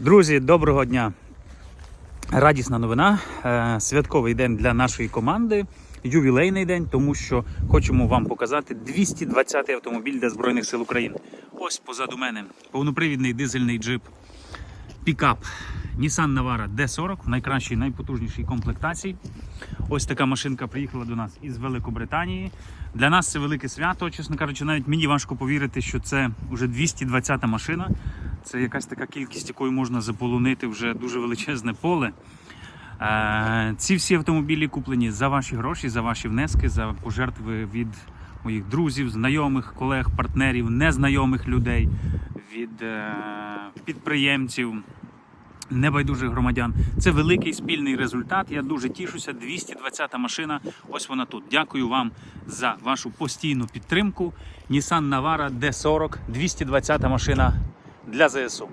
Друзі, доброго дня! Радісна новина. Е, Святковий день для нашої команди. Ювілейний день, тому що хочемо вам показати 220-й автомобіль для Збройних сил України. Ось позаду мене повнопривідний дизельний джип пікап Nissan Navara D40 в найкращій, найпотужнішій комплектації. Ось така машинка приїхала до нас із Великобританії. Для нас це велике свято. Чесно кажучи, навіть мені важко повірити, що це вже 220-та машина. Це якась така кількість, якою можна заполонити вже дуже величезне поле. Е, Ці всі автомобілі куплені за ваші гроші, за ваші внески, за пожертви від моїх друзів, знайомих, колег, партнерів, незнайомих людей, від е, підприємців, небайдужих громадян. Це великий спільний результат. Я дуже тішуся. 220-та машина. Ось вона тут. Дякую вам за вашу постійну підтримку. Nissan Navara D40, 220-та машина для ЗСУ.